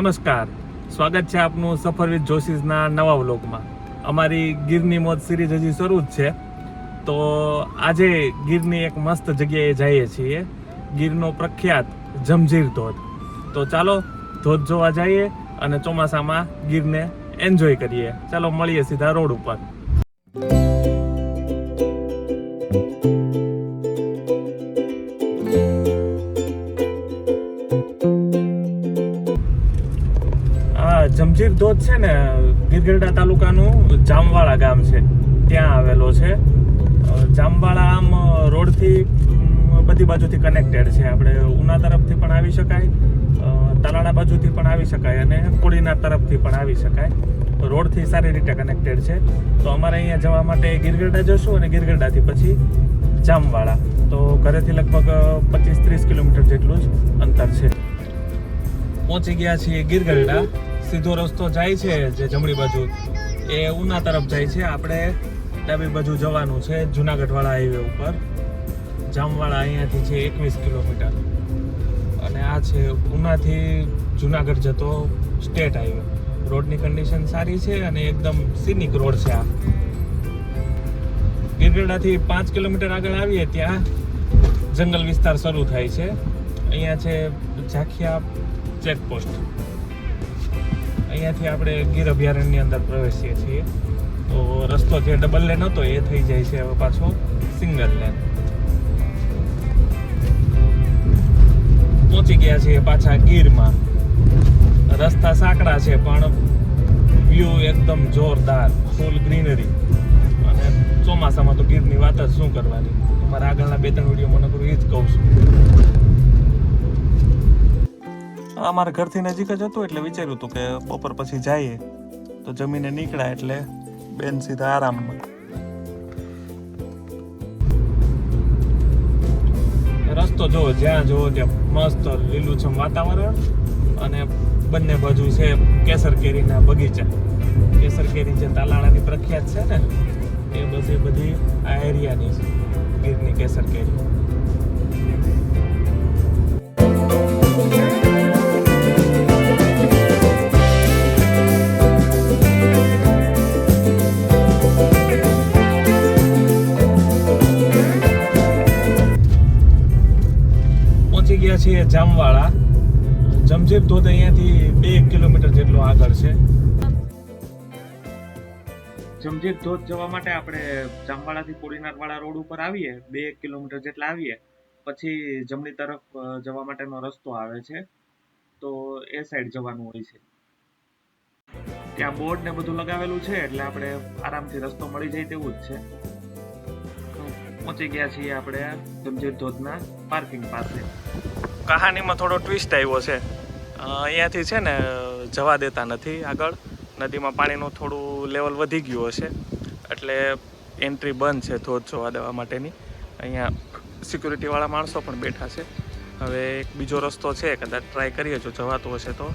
નમસ્કાર. સ્વાગત છે આપનું સફર વિથ જોશીસના નવા વ્લોગમાં. અમારી ગીરની મોજ સિરીઝ હજી શરૂ જ છે. તો આજે ગીરની એક મસ્ત જગ્યાએ જઈએ છીએ. ગીરનો પ્રખ્યાત જમજીર ધોધ. તો ચાલો ધોધ જોવા જઈએ અને ચોમાસામાં ગીરને એન્જોય કરીએ. ચાલો મળીએ સીધા રોડ ઉપર. જમજીર જ છે ને, ગીરગઢડા તાલુકાનું જામવાળા ગામ છે. ત્યાં આવેલો છે. જામવાળા આમ રોડથી બધી બાજુથી કનેક્ટેડ છે. આપણે ઉના તરફથી પણ આવી શકાય તાલાળા બાજુથી પણ આવી શકાય અને કોળીના તરફથી પણ આવી શકાય. રોડથી સારી રીતે કનેક્ટેડ છે. તો અમારે અહીંયા જવા માટે ગીરગઢડા જશું અને ગીરગઢડાથી પછી જામવાળા. તો ઘરેથી લગભગ પચીસ ત્રીસ કિલોમીટર જેટલું જ અંતર છે. પહોંચી ગયા છીએ ગીરગઢડા. સીધો રસ્તો જાય છે જે જમણી બાજુ. એ ઉના તરફ જાય છે. આપણે ડાબી બાજુ જવાનું છે જુનાગઢવાળા હાઈવે ઉપર. જામવાળા અહીંયાથી છે એકવીસ કિલોમીટર. અને આ છે ઉનાથી જુનાગઢ જતો સ્ટેટ હાઈવે રોડની કન્ડિશન સારી છે અને એકદમ સિનિક રોડ છે આ. ગીરગઢડાથી પાંચ કિલોમીટર આગળ આવીએ ત્યાં જંગલ વિસ્તાર શરૂ થાય છે. અહીંયા છે ઝાખિયા ચેકપોસ્ટ અહીંયાથી આપણે ગીર અભયારણ્યની અંદર પ્રવેશીએ છીએ. તો રસ્તો જે ડબલ લેન હતો એ થઈ જાય છે હવે પાછો સિંગલ લેન પહોંચી ગયા છીએ પાછા ગીરમાં. રસ્તા સાંકડા છે, પણ વ્યૂ એકદમ જોરદાર ફૂલ ગ્રીનરી અને ચોમાસામાં તો ગીરની વાત જ શું કરવાની? અમારા આગળના બે ત્રણ વીડિયો મને એ જ કહું છું. અમારા ઘરથી નજીક જ હતું એટલે વિચાર્યું હતું કે બપોર પછી જઈએ. તો જમીને નીકળ્યા એટલે બેન સીધા આરામમાં રસ્તો જો જ્યાં જુઓ ત્યાં મસ્ત લીલુંછમ વાતાવરણ અને બંને બાજુ છે કેસર કેરીના બગીચા. કેસર કેરી જે તાલાળાની પ્રખ્યાત છે ને, એ બધી બધી આ એરિયાની છે, ગીરની કેસર કેરી છીએ જામવાળા. જમજીર ધોધ અહીંયાથી બે કિલોમીટર જેટલો આગળ છે. જમજીર ધોધ જવા માટે આપણે જામવાળાથી કોડીનારવાળા રોડ ઉપર આવીએ. બે કિલોમીટર જેટલા આવીએ. પછી જમણી તરફ જવા માટેનો રસ્તો આવે છે. તો એ સાઈડ જવાનું હોય છે. ત્યાં બોર્ડ ને બધું લગાવેલું છે એટલે આપણે આરામથી રસ્તો મળી જાય તેવું જ છે. પહોંચી ગયા છીએ આપણે જમજીર ધોધના પાર્કિંગ પાસે. કહાનીમાં થોડો ટ્વિસ્ટ આવ્યો છે. અહીંયાથી છે ને, જવા દેતા નથી આગળ. નદીમાં પાણીનું થોડું લેવલ વધી ગયું હશે. એટલે એન્ટ્રી બંધ છે ધોધ જોવા દેવા માટેની. અહીંયા સિક્યુરિટીવાળા માણસો પણ બેઠા છે. હવે એક બીજો રસ્તો છે, કદાચ ટ્રાય કરીએ જો જવાતું હશે તો.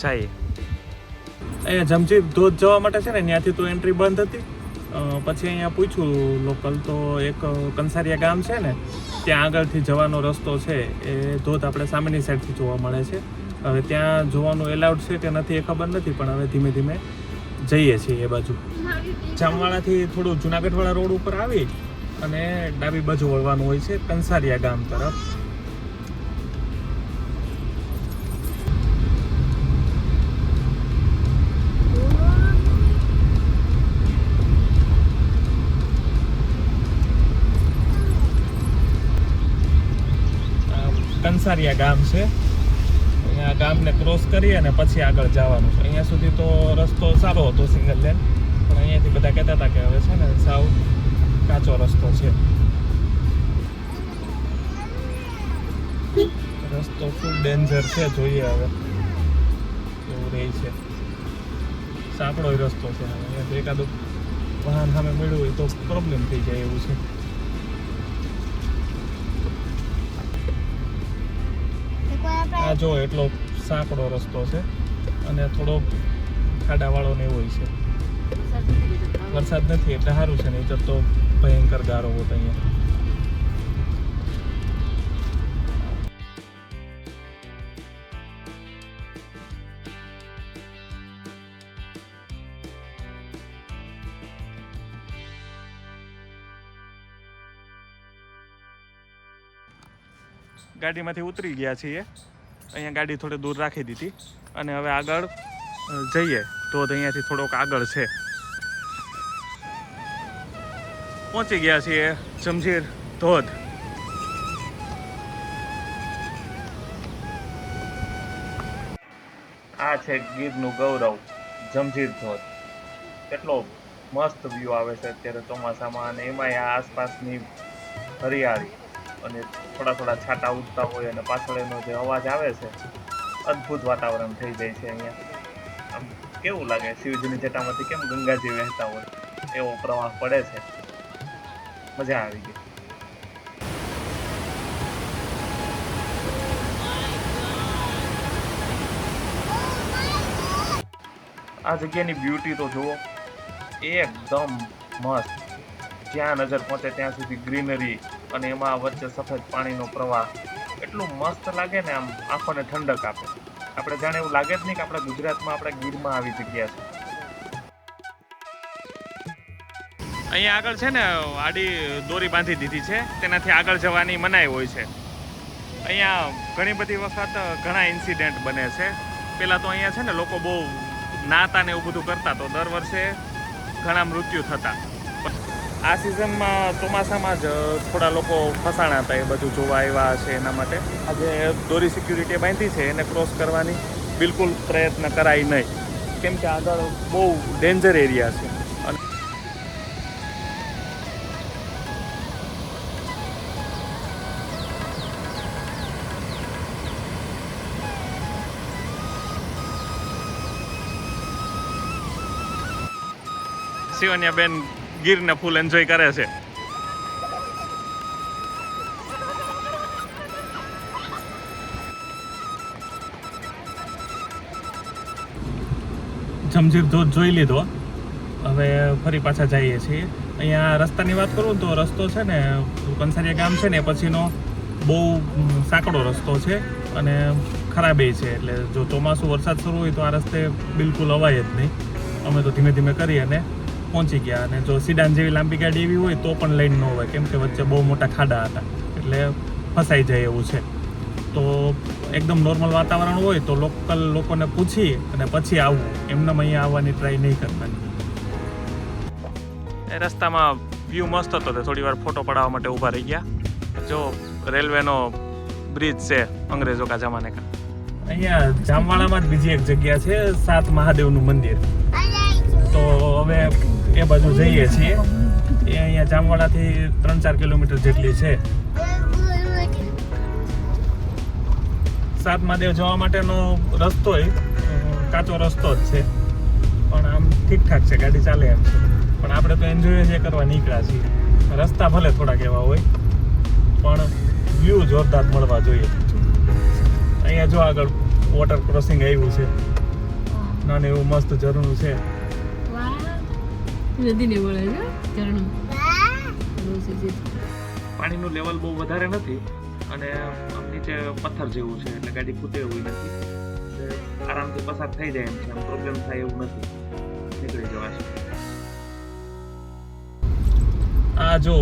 જઈએ અહીંયા જમજી, ધોધ જવા માટે છે ને, ત્યાંથી તો એન્ટ્રી બંધ હતી. પછી અહીંયા પૂછ્યું લોકલ તો એક કંસારિયા ગામ છે ને ત્યાં આગળથી જવાનો રસ્તો છે એ ધોધ આપણે સામેની સાઈડથી જોવા મળે છે. હવે ત્યાં જોવાનું એલાઉડ છે કે નથી એ ખબર નથી, પણ હવે ધીમે ધીમે જઈએ છીએ એ બાજુ. જામવાળાથી થોડું જુનાગઢવાળા રોડ ઉપર આવી અને ડાબી બાજુ વળવાનું હોય છે કંસારિયા ગામ તરફ. કંસારિયા ગામ છે. અહીંયા ગામને ક્રોસ કરી અને પછી આગળ જવાનું છે. અહીંયા સુધી તો રસ્તો સારો હતો સિંગલ લેન પણ અહીંયાથી બધા કહેતા હતા કે હવે છે ને સાવ કાચો રસ્તો છે. રસ્તો ફૂલ ડેન્જર છે, જોઈએ હવે. એવું રહે છે. સાંકડો રસ્તો છે. એકાદું વાહન સામે મળ્યું હોય તો પ્રોબ્લેમ થઈ જાય એવું છે. આ જો એટલો સાંકડો રસ્તો છે અને થોડો ખાડાવાળો ને એવો હોય છે. વરસાદ નથી એટલે સારું છે નહીં તો ભયંકર ગારો હોત અહીંયા. ગાડીમાંથી ઉતરી ગયા છીએ. અહીંયા ગાડી થોડી દૂર રાખી દીધી. અને હવે આગળ જઈએ. ધોધ અહીંયાથી થોડોક આગળ છે. પહોંચી ગયા છીએ જમજીર ધોધ. આ છે ગીરનું ગૌરવ જમજીર ધોધ. કેટલો મસ્ત વ્યૂ આવે છે અત્યારે ચોમાસામાં અને એમાંય આસપાસની હરિયાળી અને થોડા થોડા છાંટા ઉડતા હોય અને પાછળ એનો જે અવાજ આવે છે, અદ્ભુત વાતાવરણ થઈ જાય છે અહીંયા. આમ કેવું લાગે? શિવજીની જટામાંથી કેમ ગંગાજી વહેતા હોય? એવો પ્રવાહ પડે છે. મજા આવી ગઈ. આ જગ્યાની બ્યુટી તો જુઓ, એકદમ મસ્ત. જ્યાં નજર પહોંચે ત્યાં સુધી ગ્રીનરી અને એમાં વચ્ચે સફેદ પાણીનો પ્રવાહ એટલું મસ્ત લાગે ને આમ આંખોને ઠંડક આપે. આપણે જાણે એવું લાગે જ નહીં કે આપણે ગુજરાતમાં આપણે ગીરમાં આવી જગ્યા છે. અહીંયા આગળ છે ને, આડી દોરી બાંધી દીધી છે. તેનાથી આગળ જવાની મનાઈ હોય છે. અહીંયા ઘણી બધી વખત ઘણા ઇન્સિડન્ટ બને છે. પહેલાં તો અહીંયા છે ને લોકો બહુ નાતા ને એવું બધું કરતા તો દર વર્ષે ઘણા મૃત્યુ થતા. આ સિઝનમાં ચોમાસામાં જ થોડા લોકો ફસાણા હતા એ બધું જોવા આવ્યા છે એના માટે. આજે દોરી સિક્યુરિટી બાંધી છે, એને ક્રોસ કરવાની બિલકુલ પ્રયત્ન કરાય નહીં. કેમ કે આગળ બહુ ડેન્જર એરિયા છે. શિવન્યા બેન ગીરને ફૂલ એન્જોય કરે છે. જમજીર ધોધ જોઈ લીધો. હવે ફરી પાછા જઈએ છીએ. અહીંયા રસ્તાની વાત કરું તો રસ્તો છે ને કંસારિયા ગામ છે ને પછીનો બહુ સાંકડો રસ્તો છે અને ખરાબે છે. એટલે જો ચોમાસું વરસાદ શરૂ હોય તો આ રસ્તે બિલકુલ અવાય જ નહીં. અમે તો ધીમે ધીમે કરી અને પહોંચી ગયા અને જો સિડાન જેવી લાંબી ગાડી એવી હોય તો પણ લઈને ન હોય કેમ કે વચ્ચે બહુ મોટા ખાડા હતા એટલે ફસાઈ જાય એવું છે. તો એકદમ નોર્મલ વાતાવરણ હોય તો લોકલ લોકોને પૂછી અને પછી આવવું એમને અહીંયા આવવાની ટ્રાય નહીં કરવાની. રસ્તામાં વ્યૂ મસ્ત હતો થોડી વાર ફોટો પડાવવા માટે ઊભા રહી ગયા. જો રેલવેનો બ્રિજ છે અંગ્રેજો કા જમાને કા અહીંયા જામવાળામાં જ બીજી એક જગ્યા છે સાત મહાદેવનું મંદિર. તો હવે એ બાજુ જઈએ છીએ. એ અહીંયા જામવાડાથી ત્રણ ચાર કિલોમીટર જેટલી છે. સાત મહાદેવ જવા માટેનો રસ્તો કાચો રસ્તો જ છે. પણ આમ ઠીકઠાક છે, ગાડી ચાલે એમ છે. પણ આપણે તો એન્જોય જ કરવા નીકળ્યા છીએ. રસ્તા ભલે થોડાક એવા હોય, પણ વ્યૂ જોરદાર મળવા જોઈએ. અહીંયા જો આગળ વોટર ક્રોસિંગ આવ્યું છે. નાનું એવું મસ્ત ઝરણું છે. પાણીનું લેવલ બહુ વધારે નથી અને નીચે પથ્થર જેવું છે એટલે ગાડી ખૂટે એવું નથી. એટલે આરામથી પસાર થઈ જાય એમ છે પ્રોબ્લેમ થાય એવું નથી. નીકળી જવાશે આ જો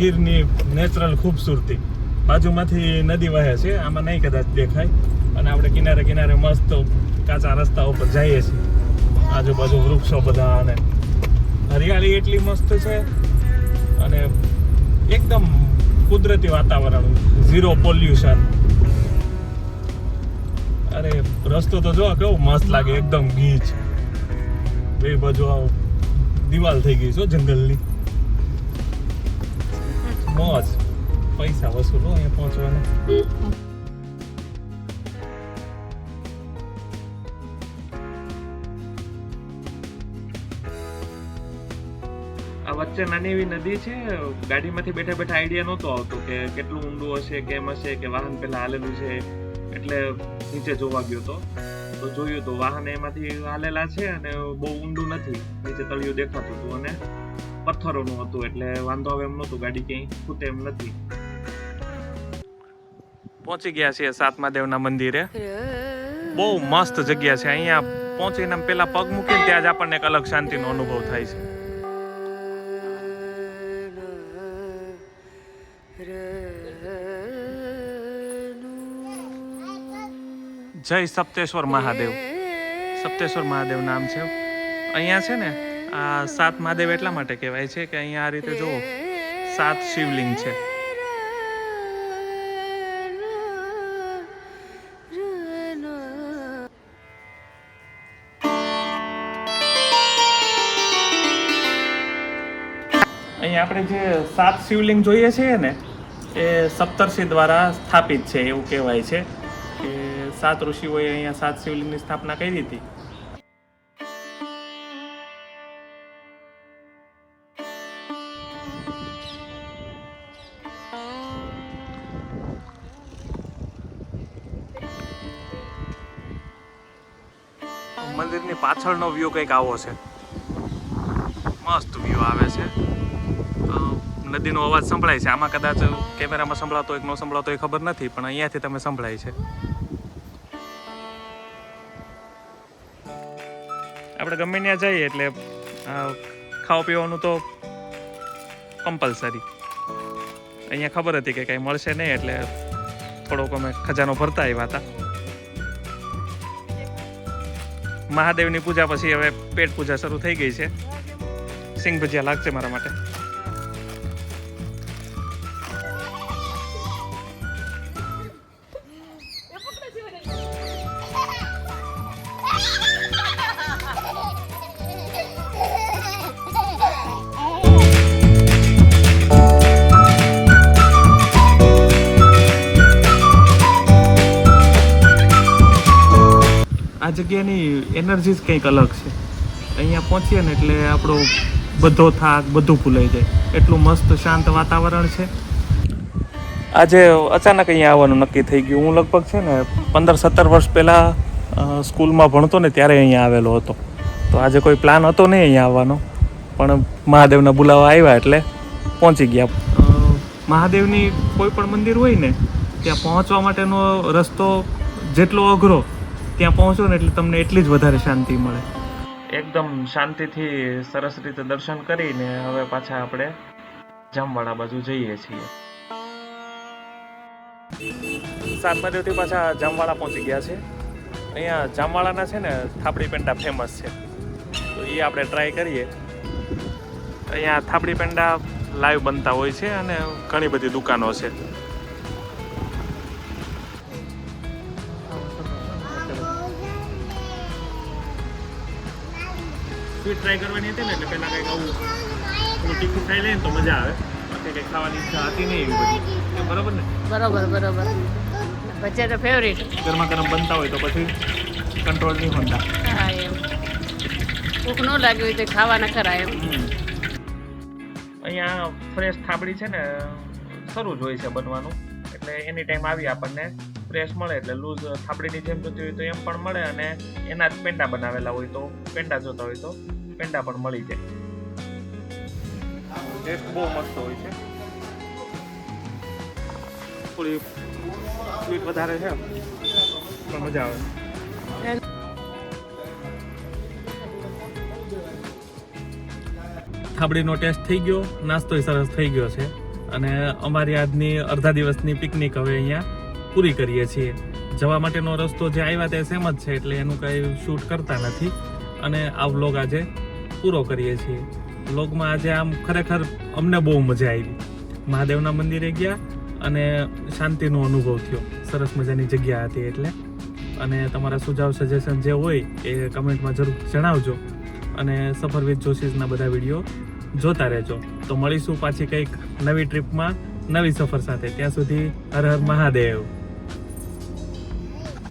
ગીરની નેચરલ ખૂબસૂરતી. બાજુમાંથી નદી વહે છે, આમાં નહીં કદાચ દેખાય. અને આપણે કિનારે કિનારે મસ્ત કાચા રસ્તા ઉપર જઈએ છીએ. આજુબાજુ વૃક્ષો બધા અને હરિયાળી એટલી મસ્ત છે અને એકદમ કુદરતી વાતાવરણ ઝીરો પોલ્યુશન અરે, રસ્તો તો જો કેવો મસ્ત લાગે, એકદમ ગીચ બે બાજુ આવો, દિવાલ થઈ ગઈ છે જંગલની. મોજ. પૈસા વસૂલો અહીંયા પહોંચવાના. વચ્ચે નાની એવી નદી છે, ગાડીમાંથી બેઠા બેઠા આઈડિયા નહોતો આવતો કે કેટલું ઊંડું હશે, કેમ હશે, કે વાહન પહેલાં હાલેલું છે, એટલે નીચે જોવા ગયો તો. તો જોયું તો વાહન એમાંથી હાલેલા છે અને બહુ ઊંડું નથી, નીચે તળિયું દેખાતું હતું અને પથ્થરોનું હતું, એટલે વાંધો આવે એમ નહોતું, ગાડી ક્યાંય ખૂટે એમ નથી. પહોંચી ગયા છીએ સાતમા દેવના મંદિરે. બહુ મસ્ત જગ્યા છે, અહીંયા પહોંચીને પેલા પગ મૂકીને ત્યાં જ આપણને એક અલગ શાંતિનો અનુભવ થાય છે. જય સપ્તેશ્વર મહાદેવ. સપ્તેશ્વર મહાદેવ નામ છે. અહીંયા છે ને, આ સાત મહાદેવ એટલા માટે કહેવાય છે કે અહીંયા આ રીતે જુઓ, સાત શિવલિંગ છે. અહીંયા આપણે જે સાત શિવલિંગ જોઈએ છીએ ને, એ સપ્તર્ષિ દ્વારા સ્થાપિત છે એવું કહેવાય છે કે સાત ઋષિઓએ અહીંયા સાત શિવલિંગની સ્થાપના કરી હતી. મંદિરની પાછળનો વ્યૂ કંઈક આવો છે. મસ્ત વ્યૂ આવે છે. નદીનો અવાજ સંભળાય છે. આમાં કદાચ કેમેરામાં સંભળાતો હોય કે ન સંભળાતો હોય ખબર નથી, પણ અહીંયાથી તમે સંભળાય છે. આપણે ગમે ત્યાં જઈએ એટલે ખાવા પીવાનું તો કમ્પલસરી અહીંયા ખબર હતી કે કંઈ મળશે નહીં એટલે થોડોક અમે ખજાનો ભરતા આવ્યા હતા. મહાદેવની પૂજા પછી હવે પેટ પૂજા શરૂ થઈ ગઈ છે. સિંગ ભજીયા લાગશે મારા માટે. જગ્યાની એનર્જી જ કંઈક અલગ છે. અહીંયા પહોંચીએ ને એટલે આપણો બધો થાક બધું ભૂલાઈ જાય. એટલું મસ્ત શાંત વાતાવરણ છે. આજે અચાનક અહીંયા આવવાનું નક્કી થઈ ગયું. હું લગભગ છે ને પંદર સત્તર વર્ષ પહેલાં સ્કૂલમાં ભણતો ને ત્યારે અહીંયા આવેલો હતો. તો આજે કોઈ પ્લાન હતો નહીં અહીંયા આવવાનો. પણ મહાદેવના બોલાવા આવ્યા એટલે પહોંચી ગયા. મહાદેવની કોઈ પણ મંદિર હોય ને ત્યાં પહોંચવા માટેનો રસ્તો જેટલો અઘરો ત્યાં પહોંચો ને એટલે તમને એટલી જ વધારે શાંતિ મળે. એકદમ શાંતિથી સરસ રીતે દર્શન કરીને હવે પાછા આપણે જામવાડા બાજુ જઈએ છીએ. સાતમાદેવથી પાછા જામવાડા પહોંચી ગયા છે. અહીંયા જામવાડાના છે ને થાપડી પેંડા ફેમસ છે. તો એ આપણે ટ્રાય કરીએ. અહીંયા થાપડી પેંડા લાઈવ બનતા હોય છે અને ઘણી બધી દુકાનો છે. સ્વીટ ટ્રાય કરવાની હતી ને એટલે પહેલાં કંઈક આવું થોડું તીખું ખાઈ લઈએ ને તો મજા આવે. બાકી કંઈક ખાવાની ઈચ્છા હતી નહીં એવી બધી. બરાબર ને? બરાબર બરાબર. બચ્ચા તો ફેવરેટ ગરમા ગરમ બનતા હોય તો પછી કંટ્રોલ નહીં હોતા હા એમ. ભૂખ ન લાગી હોય તો ખાવાના ખરા એમ. અહીંયા ફ્રેશ થાબડી છે ને શરૂ જ હોય છે બનવાનું. એટલે એની ટાઈમ આવી આપણને. ફ્રેશ મળે એટલે લૂઝ થાબડીની જેમ જોતી હોય તો એમ પણ મળે અને એના જ પેંડા બનાવેલા હોય તો પેંડા જોતા હોય તો. પેંડા પણ મળી જાય. ટેસ્ટ બહુ મસ્ત હોય છે. થોડી સ્વીટ વધારે છે. પણ મજા આવે. થાબડીનો ટેસ્ટ થઈ ગયો નાસ્તોય સરસ થઈ ગયો છે. અને અમારી આજની અડધા દિવસની પિકનિક હવે અહીંયા પૂરી કરીએ છીએ. જવા માટેનો રસ્તો જે આવ્યા તે સેમ જ છે એટલે એનું કંઈ શૂટ કરતા નથી. અને આ વ્લોગ આજે પૂરો કરીએ છીએ. બ્લોગમાં આજે આમ ખરેખર અમને બહુ મજા આવી. મહાદેવના મંદિરે ગયા અને શાંતિનો અનુભવ થયો. સરસ મજાની જગ્યા હતી એટલે. અને તમારા સુઝાવ સજેશન જે હોય એ કમેન્ટમાં જરૂર જણાવજો. અને સફર વિથ જોશીસના બધા વીડિયો જોતા રહેજો. તો મળીશું પાછી કંઈક નવી ટ્રીપમાં નવી સફર સાથે. ત્યાં સુધી હર હર મહાદેવ.